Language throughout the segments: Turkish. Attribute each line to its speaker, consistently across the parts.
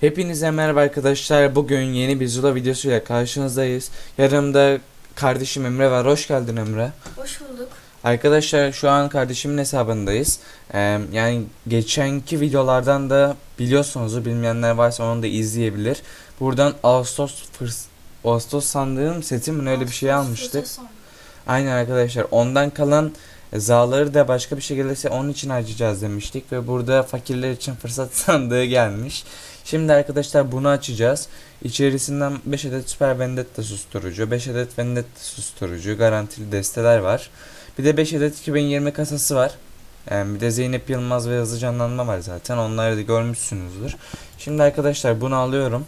Speaker 1: Hepinize merhaba arkadaşlar. Bugün yeni bir Zula videosuyla karşınızdayız. Yanımda kardeşim Emre var. Hoş geldin Emre.
Speaker 2: Hoş bulduk.
Speaker 1: Arkadaşlar şu an kardeşimin hesabındayız. Ee, yani geçenki videolardan da biliyorsunuz bilmeyenler varsa onu da izleyebilir. Buradan Ağustos fırs Ağustos sandığım setimin öyle bir şey almıştık. Aynen arkadaşlar ondan kalan zaları da başka bir şey gelirse onun için harcayacağız demiştik ve burada fakirler için fırsat sandığı gelmiş. Şimdi arkadaşlar bunu açacağız. İçerisinden 5 adet Super Vendetta susturucu, 5 adet Vendetta susturucu, garantili desteler var. Bir de 5 adet 2020 kasası var. Yani bir de Zeynep Yılmaz ve Hızlı Canlanma var zaten. Onları da görmüşsünüzdür. Şimdi arkadaşlar bunu alıyorum.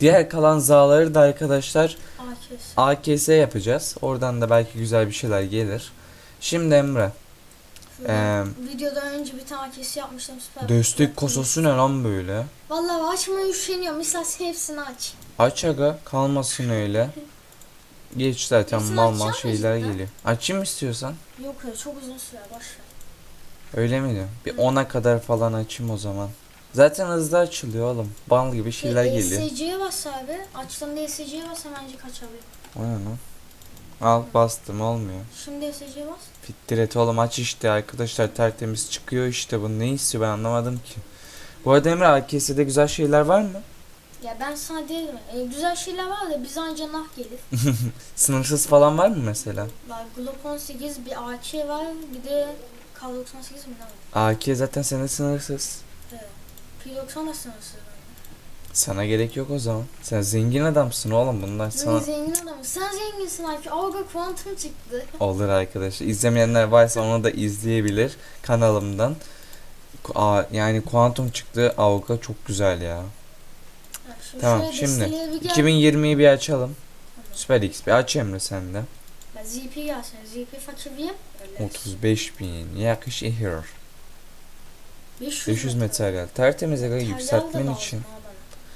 Speaker 1: Diğer kalan zaları da arkadaşlar
Speaker 2: AKS.
Speaker 1: AKS yapacağız. Oradan da belki güzel bir şeyler gelir. Şimdi Emre. Ee,
Speaker 2: Videodan önce bir tane AKS yapmıştım süper.
Speaker 1: Destek kasası ne lan böyle?
Speaker 2: Vallahi açmaya üşeniyorum. Mesela hepsini aç.
Speaker 1: Aç aga kalmasın öyle. Geç zaten
Speaker 2: Hepsini
Speaker 1: mal mal
Speaker 2: açacağım
Speaker 1: şeyler
Speaker 2: cidden?
Speaker 1: geliyor. Açayım mı istiyorsan?
Speaker 2: Yok ya çok uzun süre boş ver.
Speaker 1: Öyle mi diyorsun? Bir 10'a kadar falan açayım o zaman. Zaten hızlı açılıyor oğlum. Bal gibi şeyler geliyor.
Speaker 2: ESC'ye bas abi. Açtığında ESC'ye bas hemencik açabilir.
Speaker 1: O ne lan? Al bastım olmuyor.
Speaker 2: Şimdi ESC'ye bas.
Speaker 1: Fittir et oğlum aç işte arkadaşlar tertemiz çıkıyor işte bu ne istiyor ben anlamadım ki. Bu arada Emre AKS'de güzel şeyler var mı?
Speaker 2: Ya ben sana dedim. E, güzel şeyler var da bize anca nah gelir.
Speaker 1: Sınırsız falan var mı mesela?
Speaker 2: Var Glock 18 bir AK var. Bir de Kar 98 mi ne var?
Speaker 1: AK zaten senin sınırsız.
Speaker 2: Evet. P90 da sınırsız.
Speaker 1: Sana gerek yok o zaman. Sen zengin adamsın oğlum bunlar sana
Speaker 2: zengin adamım. Sen zenginsin abi. Avga Quantum çıktı.
Speaker 1: olur arkadaşlar. İzlemeyenler varsa onu da izleyebilir kanalımdan. Aa, yani Quantum çıktı. Avga çok güzel ya.
Speaker 2: Şu
Speaker 1: Tamam, şimdi
Speaker 2: desteğe bir gel.
Speaker 1: 2020'yi bir açalım. Süper X bir aç Emre sen de.
Speaker 2: Ben ZP gelsin. ZP fakirliyim. Öyle.
Speaker 1: 35 bin yakışır.
Speaker 2: 500,
Speaker 1: 500 materyal. Tertemiz aga yükseltmen için.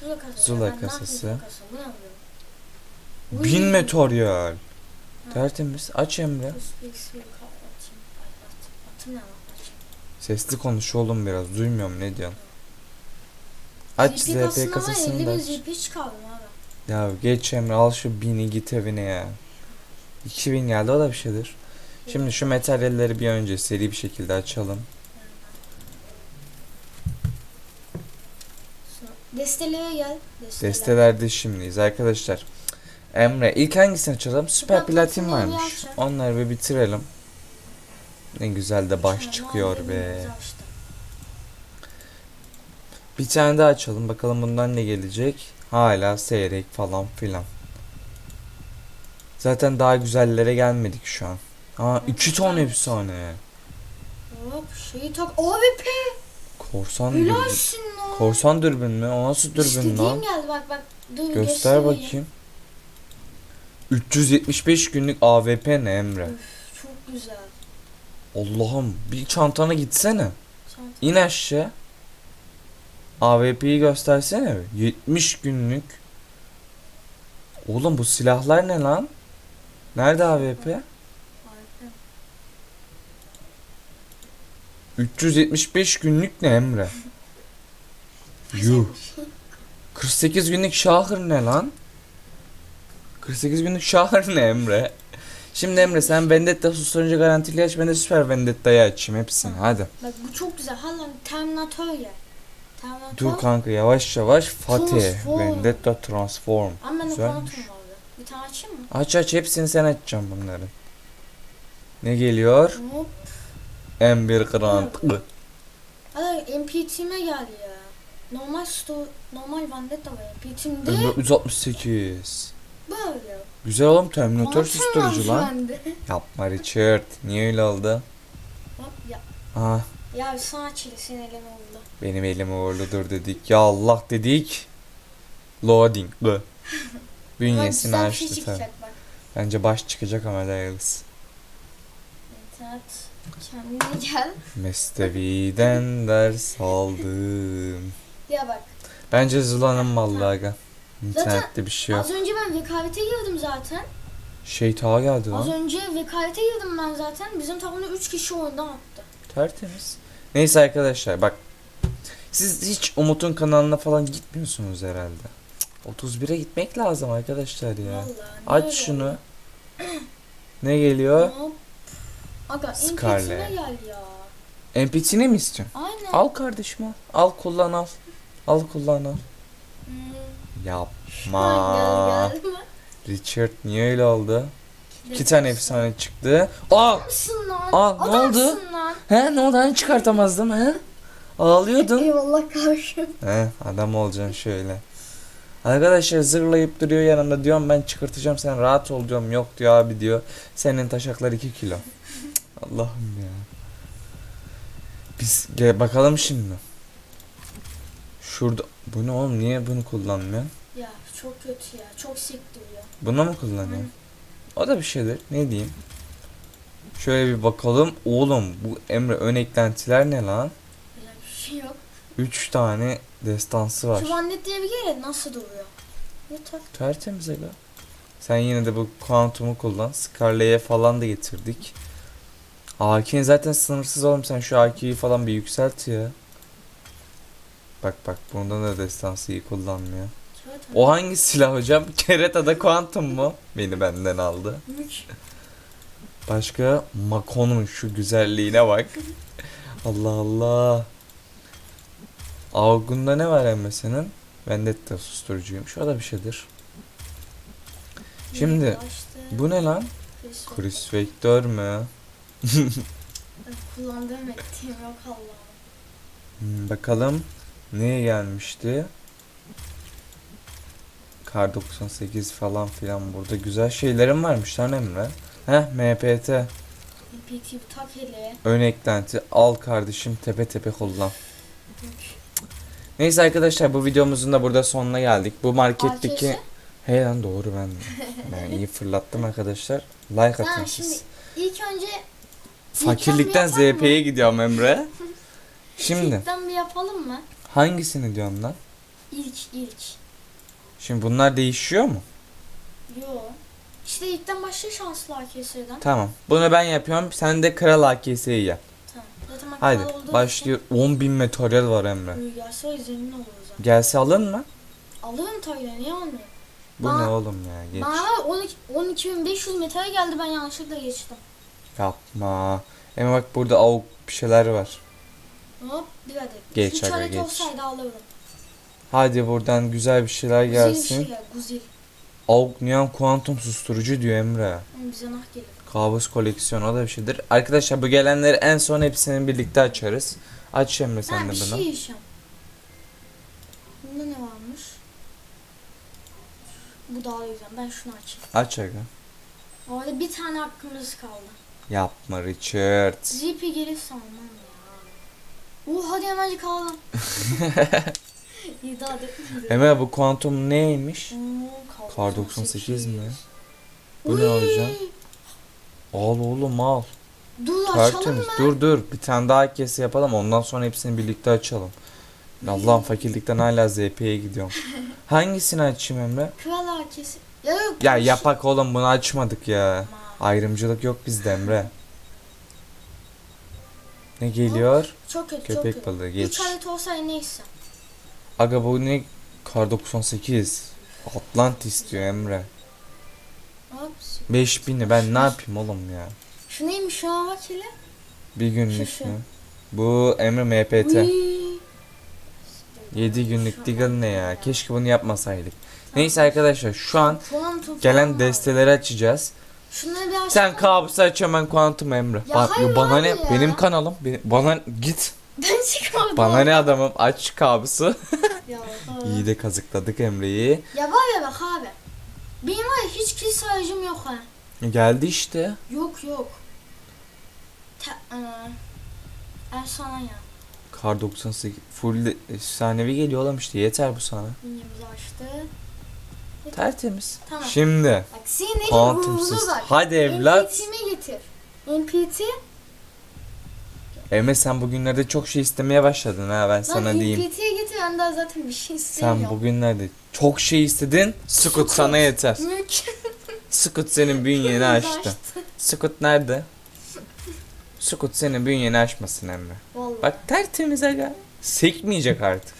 Speaker 2: Zula kasası.
Speaker 1: Zula kasası.
Speaker 2: Zula kasası? Bu ne oluyor?
Speaker 1: 1000
Speaker 2: Uy.
Speaker 1: materyal.
Speaker 2: Ha.
Speaker 1: Tertemiz. Aç Emre. Sesli konuş oğlum biraz. Duymuyorum ne diyorsun. Aç
Speaker 2: ZP
Speaker 1: kasasını
Speaker 2: 50
Speaker 1: da
Speaker 2: bin
Speaker 1: aç. Ya geç Emre al şu bini git evine ya. 2000 geldi o da bir şeydir. Şimdi şu materyalleri bir önce seri bir şekilde açalım.
Speaker 2: Sonra Destelere gel. Desteler.
Speaker 1: Destelerde şimdiyiz arkadaşlar. Emre ilk hangisini açalım? Süper platin varmış. Onları bir bitirelim. Ne güzel de baş çıkıyor be. Bir tane daha açalım bakalım bundan ne gelecek. Hala seyrek falan filan. Zaten daha güzellere gelmedik şu an. Aa iki ton efsane.
Speaker 2: Hop şeyi tak. AWP.
Speaker 1: Korsan dürbün.
Speaker 2: Helalsin lan.
Speaker 1: Korsan dürbün mü? O nasıl dürbün
Speaker 2: İstediğim
Speaker 1: lan?
Speaker 2: geldi bak bak. Dur
Speaker 1: Göster
Speaker 2: göstereyim.
Speaker 1: bakayım. 375 günlük AWP ne Emre?
Speaker 2: Üf, çok güzel.
Speaker 1: Allah'ım bir çantana gitsene.
Speaker 2: Çanta.
Speaker 1: İn aşağı. AWP'yi göstersene. bir. 70 günlük. Oğlum bu silahlar ne lan? Nerede AWP?
Speaker 2: AWP.
Speaker 1: 375 günlük ne Emre? Yuh. 48 günlük şahır ne lan? 48 günlük şahır ne Emre? Şimdi Emre sen Vendetta susturunca garantili aç ben de Süper Vendetta'yı açayım hepsini hadi.
Speaker 2: Bak bu çok güzel. Hala Terminator ya. Terminator.
Speaker 1: Dur kanka yavaş yavaş Fatih
Speaker 2: Transform.
Speaker 1: Vendetta Transform.
Speaker 2: Ama bende
Speaker 1: Güzelmiş.
Speaker 2: Quantum vardı. Bir tane açayım mı?
Speaker 1: Aç aç hepsini sen açacaksın bunların. Ne geliyor?
Speaker 2: Hop.
Speaker 1: M1 Grand.
Speaker 2: Hala MPT'me geldi ya. Normal sto normal Vendetta var. MPT'mde
Speaker 1: M468.
Speaker 2: böyle.
Speaker 1: Güzel oğlum Terminator
Speaker 2: Quantum
Speaker 1: susturucu lan.
Speaker 2: bende.
Speaker 1: Yapma Richard. Niye öyle oldu?
Speaker 2: Hop ya.
Speaker 1: Ah
Speaker 2: Ya bir sana çile senin elin oldu.
Speaker 1: benim elim uğurludur dedik. Ya Allah dedik. Loading. Bu. Bünyesini
Speaker 2: Ama güzel bir şey
Speaker 1: açtı tabi.
Speaker 2: çıkacak bak.
Speaker 1: Bence baş çıkacak ama değiliz.
Speaker 2: İnternet kendine gel.
Speaker 1: Mesnevi'den ders aldım.
Speaker 2: Ya bak.
Speaker 1: Bence Zula'nın mallı aga. İnternette bir şey yok.
Speaker 2: Az önce ben vekalete girdim zaten.
Speaker 1: Şey ta geldi
Speaker 2: Az
Speaker 1: lan.
Speaker 2: önce vekalete girdim ben zaten. Bizim takımda 3 kişi oyundan attı.
Speaker 1: Tertemiz. Neyse arkadaşlar bak. Siz hiç Umut'un kanalına falan gitmiyorsunuz herhalde. Cık, 31'e gitmek lazım arkadaşlar ya.
Speaker 2: Vallahi,
Speaker 1: Aç
Speaker 2: ne
Speaker 1: şunu. Ne geliyor?
Speaker 2: Hop. Aga
Speaker 1: Scarlet.
Speaker 2: NPT'me gel ya.
Speaker 1: NPT'ni mi istiyorsun?
Speaker 2: Aynen.
Speaker 1: Al kardeşim al. Al kullan al. Al kullan al.
Speaker 2: Hmm.
Speaker 1: Yapma.
Speaker 2: Gel.
Speaker 1: Richard niye öyle oldu? İki tane efsane çıktı. Aa!
Speaker 2: Lan.
Speaker 1: Aa, ne oldu?
Speaker 2: Lan.
Speaker 1: He ne oldu hani çıkartamazdım he? Ağlıyordun.
Speaker 2: Eyvallah karşım.
Speaker 1: he adam olacaksın şöyle. Arkadaşlar zırlayıp duruyor yanımda diyorum ben çıkartacağım sen rahat ol diyorum yok diyor abi diyor. Senin taşaklar 2 kilo. Allah'ım ya. Biz gel bakalım şimdi. Şurada bu ne oğlum niye bunu kullanmıyor?
Speaker 2: Ya çok kötü ya. Çok sektiriyor.
Speaker 1: Bunu mu kullanıyor? O da bir şeydir. Ne diyeyim? Şöyle bir bakalım. Oğlum bu Emre ön eklentiler ne lan?
Speaker 2: Öyle bir şey yok.
Speaker 1: 3 tane destansı var.
Speaker 2: Şu Vandet diye bir kere nasıl duruyor? Yeter.
Speaker 1: Tertemiz aga. Sen yine de bu kuantumu kullan. Scarlet'e falan da getirdik. AK'nin zaten sınırsız oğlum sen şu AK'yi falan bir yükselt ya. Bak bak bundan da destansı iyi kullanmıyor.
Speaker 2: Zaten.
Speaker 1: O hangi silah hocam? Kereta'da kuantum mu? Beni benden aldı. Başka Makon'un şu güzelliğine bak. Allah Allah. Avgun'da ne var Emre senin? Vendetta susturucuymuş. O da bir şeydir. Şimdi. Bu ne lan?
Speaker 2: Chris
Speaker 1: Chris Vektör mü?
Speaker 2: Kullandığım ettiğim yok Allah'ım.
Speaker 1: Hmm, bakalım neye gelmişti? Kar 98 falan filan burada güzel şeylerim varmış lan Emre. Heh MPT.
Speaker 2: Bir tak hele.
Speaker 1: Ön eklenti al kardeşim tepe tepe kullan. Neyse arkadaşlar bu videomuzun da burada sonuna geldik. Bu marketteki... He lan doğru ben. Ben iyi fırlattım arkadaşlar. Like atın
Speaker 2: şimdi
Speaker 1: siz.
Speaker 2: ilk önce
Speaker 1: Fakirlikten
Speaker 2: yapalım?
Speaker 1: ZP'ye gidiyorum Emre. Şimdi
Speaker 2: ilkten bir yapalım mı?
Speaker 1: hangisini diyorsun lan?
Speaker 2: İlk ilk.
Speaker 1: Şimdi bunlar değişiyor mu?
Speaker 2: Yo. İşte ilkten başla şanslı AKS'den.
Speaker 1: Tamam. Bunu ben yapıyorum. Sen de kral AKS'yi yap.
Speaker 2: Tamam. Zaten ben
Speaker 1: Haydi
Speaker 2: kral olduğum
Speaker 1: başlıyor. 10.000 materyal var Emre.
Speaker 2: için Gelse zengin oluruz zaten.
Speaker 1: Gelse alın mı?
Speaker 2: Alırım tabii de niye almıyorum?
Speaker 1: Bu
Speaker 2: Bana-
Speaker 1: ne oğlum ya geç.
Speaker 2: Bana 12 12.500 metal geldi ben yanlışlıkla geçtim.
Speaker 1: Yapma. Emre bak burada avuk bir şeyler var.
Speaker 2: Hop bir adet.
Speaker 1: Geç
Speaker 2: Üç
Speaker 1: aga, geç.
Speaker 2: olsaydı alırım.
Speaker 1: Hadi buradan güzel bir şeyler
Speaker 2: Güzel bir
Speaker 1: gelsin.
Speaker 2: şey ya guzil.
Speaker 1: Avuk neon kuantum susturucu diyor Emre.
Speaker 2: Ama bize nah gelir.
Speaker 1: Kabus koleksiyonu o da bir şeydir. Arkadaşlar bu gelenleri en son hepsini birlikte açarız. Aç Emre sen
Speaker 2: Ha
Speaker 1: de
Speaker 2: bir
Speaker 1: bunu.
Speaker 2: şey yiyeceğim. Bunda ne varmış? Bu daha güzel. Ben şunu açayım.
Speaker 1: Aç aga.
Speaker 2: Orada bir tane hakkımız kaldı.
Speaker 1: Yapma Richard.
Speaker 2: ZP gelirse almam ya. Oo hadi hemencik alalım. İyi daha da.
Speaker 1: Emre bu kuantum neymiş?
Speaker 2: Oo,
Speaker 1: Kar 98 mi? Bu
Speaker 2: Uy,
Speaker 1: ne olacak? Al oğlum al.
Speaker 2: Dur açalım
Speaker 1: Tertemiz.
Speaker 2: mı?
Speaker 1: Dur dur. Bir tane daha kesi yapalım. Ondan sonra hepsini birlikte açalım. Allah'ım fakirlikten hala ZP'ye gidiyorum. Hangisini açayım Emre?
Speaker 2: Kral herkesi. Ya yok.
Speaker 1: Ya
Speaker 2: şey-
Speaker 1: yapak oğlum bunu açmadık ya.
Speaker 2: Aman,
Speaker 1: Ayrımcılık yok bizde Emre. Ne geliyor?
Speaker 2: Çok kötü çok
Speaker 1: Köpek
Speaker 2: kötü.
Speaker 1: balığı geç.
Speaker 2: Üç adet olsaydı neyse.
Speaker 1: Aga bu ne? Kar 98. Atlantis diyor Emre.
Speaker 2: Ops.
Speaker 1: 5000'i ben ne yapayım oğlum ya?
Speaker 2: Şu neymiş an bak hele.
Speaker 1: Bir günlük
Speaker 2: Şu,
Speaker 1: mü? Bu Emre MPT.
Speaker 2: Uy.
Speaker 1: 7 günlük Deagle ne ya? Keşke bunu yapmasaydık. Neyse arkadaşlar şu an gelen desteleri açacağız.
Speaker 2: Şunları bir
Speaker 1: Sen
Speaker 2: açsana.
Speaker 1: kabusu açıyorum ben kuantum Emre.
Speaker 2: Ya
Speaker 1: Ba-
Speaker 2: hayır
Speaker 1: bana
Speaker 2: abi
Speaker 1: ne?
Speaker 2: ya.
Speaker 1: Benim kanalım. Be- bana git.
Speaker 2: Ben çıkardım.
Speaker 1: Bana ne adamım? Aç kabusu.
Speaker 2: Ya, ha.
Speaker 1: İyi de kazıkladık Emre'yi.
Speaker 2: ya var ya bak abi. Benim var ya hiç kill sayıcım yok ha.
Speaker 1: Geldi işte.
Speaker 2: Yok yok. Te, eee, ben sana ya.
Speaker 1: Kar 98 full efsanevi geliyor oğlum işte yeter bu sana.
Speaker 2: Minyamızı açtı.
Speaker 1: Tertemiz.
Speaker 2: Tamam.
Speaker 1: Şimdi
Speaker 2: Bak sinirli
Speaker 1: kuantumsuz.
Speaker 2: ruhunu bak.
Speaker 1: Hadi evlat.
Speaker 2: NPT'mi getir. NPT.
Speaker 1: Emre sen bugünlerde çok şey istemeye başladın ha ben sana
Speaker 2: Lan
Speaker 1: diyeyim.
Speaker 2: NPT'ye getir ben daha zaten bir şey istemiyorum.
Speaker 1: Sen bugünlerde çok şey istedin. Scoot sana yeter.
Speaker 2: Mük.
Speaker 1: Scoot senin bünyeni açtı. Scoot nerede? Scoot senin bünyeni açmasın Emre.
Speaker 2: Vallahi.
Speaker 1: Bak tertemiz aga. sekmeyecek artık.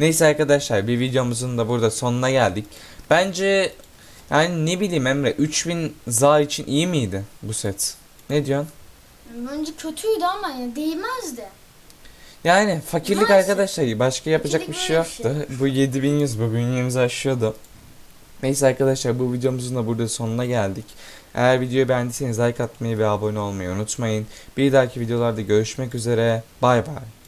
Speaker 1: Neyse arkadaşlar bir videomuzun da burada sonuna geldik. Bence yani ne bileyim Emre 3000 za için iyi miydi bu set? Ne diyorsun?
Speaker 2: Bence kötüydü ama yani değmezdi.
Speaker 1: Yani fakirlik
Speaker 2: Maalesef.
Speaker 1: arkadaşlar başka yapacak
Speaker 2: Fakirlik
Speaker 1: bir şey yoktu. Bu 7100 bu bünyemizi aşıyordu. Neyse arkadaşlar bu videomuzun da burada sonuna geldik. Eğer videoyu beğendiyseniz like atmayı ve abone olmayı unutmayın. Bir dahaki videolarda görüşmek üzere. Bay bay.